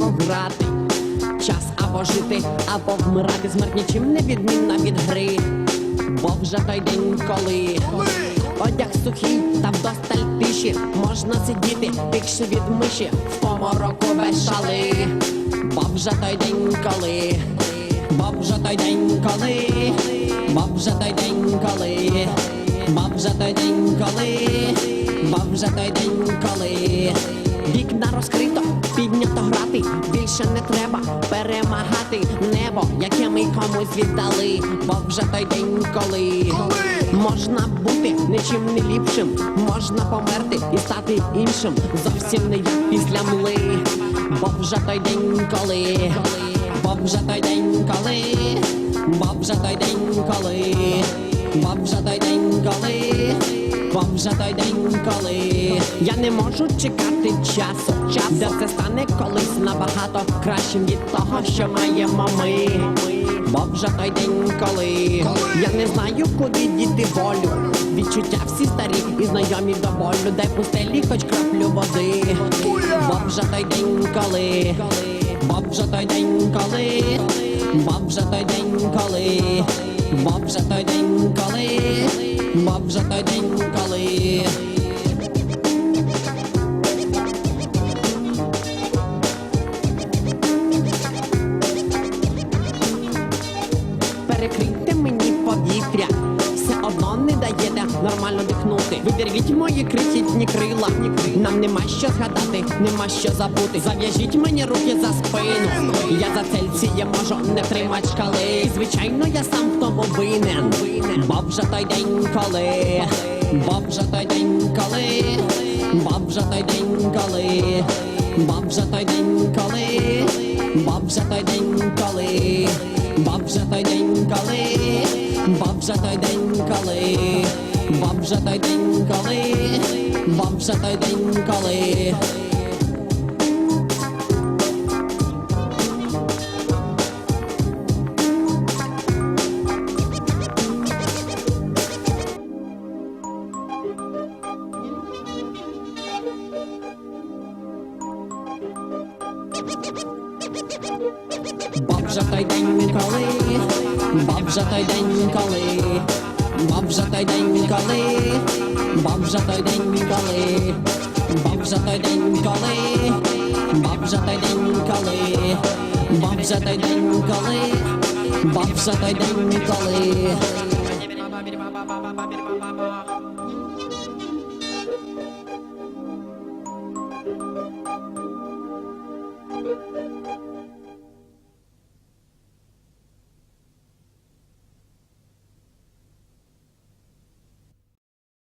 пограти. Час або жити, або вмирати смерть нічим не відмінна від гри. Бо вже той день, коли одяг сухий та вдосталь тиші, можна сидіти тихше від миші в помороку без шали. Бо вже той день, коли, бо вже той день, коли, бо вже той день, коли, бо вже той день, коли, бо вже той день, коли. Вікна розкрито, піднято грати, більше не треба перемагати небо, яке ми комусь віддали, бо вже той день, коли. Можна бути нічим не ліпшим, можна померти і стати іншим, зовсім не як після мли, бо вже той день, коли, бо вже той день, коли, бо вже той день, коли, бо вже той день, коли. Бо вже той день, коли я не можу чекати часу, час, де все стане колись набагато кращим від того, що маємо ми. Бо вже той день, коли я не знаю, куди діти волю. Відчуття всі старі і знайомі до болю, дай пустелі хоч краплю води. Бо вже той день, коли, бо вже той день, коли, бо вже той день, коли, бо вже той день, коли. Бо вже той день, коли перекрийте мені повітря, нормально дихнути. Видервіть мої крихітні крила. Нам нема що згадати, нема що забути. Зав'яжіть мені руки за спину. Я за цельці я можу не тримать шкали. Звичайно, я сам в тому винен. Бо вже той день, коли, бо вже той день, коли, бо вже той день, коли, бо вже той день, коли, бо вже той день, коли. Бо вже той день, коли, бо вже той день, бо вже той день, коли, бо вже той день, коли. Вже той день, коли, вже той день, коли, бо вже той день, коли, бо вже той день, коли, бо вже той день, коли, бо вже той день, коли, бо вже той день, коли, бо вже той день, коли.